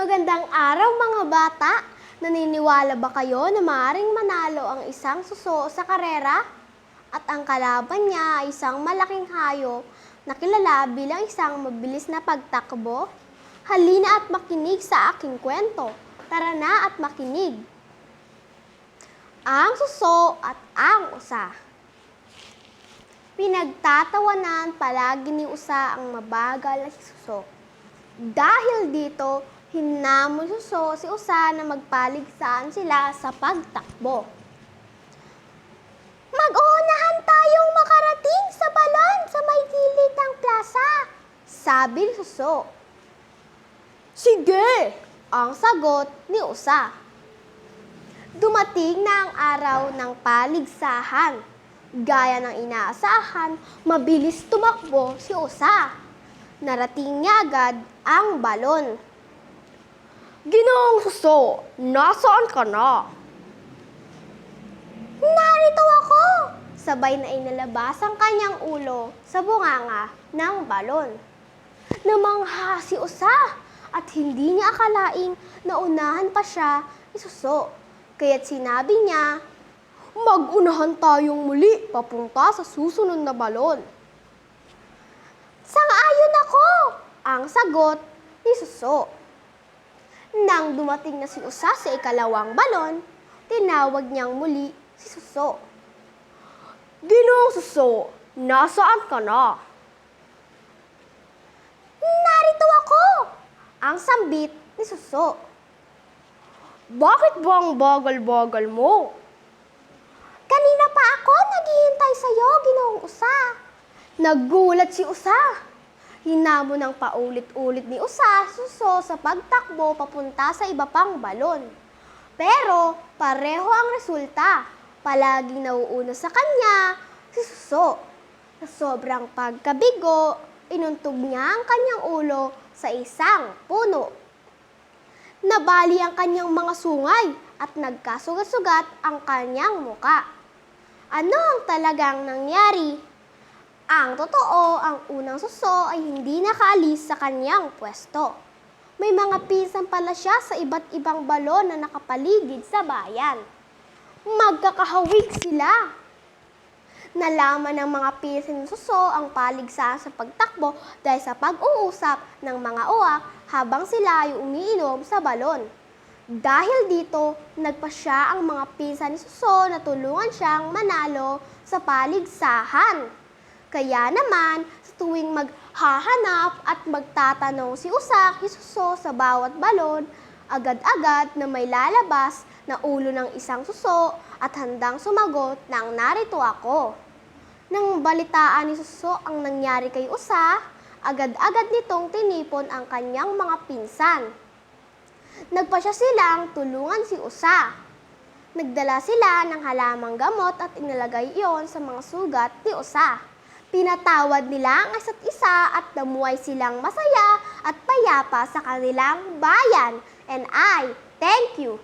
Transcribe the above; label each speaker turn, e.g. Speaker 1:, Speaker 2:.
Speaker 1: Magandang araw mga bata! Naniniwala ba kayo na maaaring manalo ang isang suso sa karera? At ang kalaban niya ay isang malaking hayop na kilala bilang isang mabilis na pagtakbo? Halina at makinig sa aking kwento. Tara na at makinig. Ang suso at ang usa. Pinagtatawanan palagi ni Usa ang mabagal na si Suso. Dahil dito, hinamon Suso si Usa na magpaligsahan sila sa pagtakbo. Mag-uunahan tayong makarating sa balon sa may gilid ng plaza, sabi ni Suso. Sige, ang sagot ni Usa. Dumating na ang araw ng paligsahan. Gaya ng inaasahan, mabilis tumakbo si Usa. Narating niya agad ang balon. Ginoong Suso, nasaan ka na? Narito ako! Sabay na inalabas ang kanyang ulo sa bunganga ng balon. Namangha si Usa at hindi niya akalaing naunahan pa siya ni Suso. Kaya't sinabi niya, Mag-unahan tayong muli papunta sa susunod na balon. Sang-ayon ako! Ang sagot ni Suso. Nang dumating na si Usa sa ikalawang balon, tinawag niyang muli si Suso. Ginoong Suso, nasaan ka na? Narito ako! Ang sambit ni Suso. Bakit ba ang bagal-bagal mo? Kanina pa ako naghihintay sa'yo, ginoong Usa. Naggulat si Usa. Hinamo ng paulit-ulit ni Usa suso sa pagtakbo papunta sa iba pang balon. Pero pareho ang resulta. Palaging nauuna sa kanya si Suso. Sa sobrang pagkabigo, inuntog niya ang kanyang ulo sa isang puno. Nabali ang kanyang mga sungay at nagkasugat-sugat ang kanyang muka. Ano ang talagang nangyari? Ang totoo, ang unang suso ay hindi nakaalis sa kanyang pwesto. May mga pinsan pala siya sa iba't ibang balon na nakapaligid sa bayan. Magkakahawig sila. Nalaman ng mga pinsan ng suso ang paligsahan sa pagtakbo dahil sa pag-uusap ng mga uwak habang sila ay umiinom sa balon. Dahil dito, nagpa siya ang mga pinsan ni Suso na tulungan siyang manalo sa paligsahan. Kaya naman, sa tuwing maghahanap at magtatanong si Usa kay Suso sa bawat balon, agad-agad na may lalabas na ulo ng isang suso at handang sumagot ng narito ako. Nang balitaan ni Suso ang nangyari kay Usa, agad-agad nitong tinipon ang kanyang mga pinsan. Nagpa siya silang tulungan si Usa. Nagdala sila ng halamang gamot at inilagay iyon sa mga sugat ni Usa. Pinatawad nila ang isa't isa at namuhay silang masaya at payapa sa kanilang bayan. And I thank you.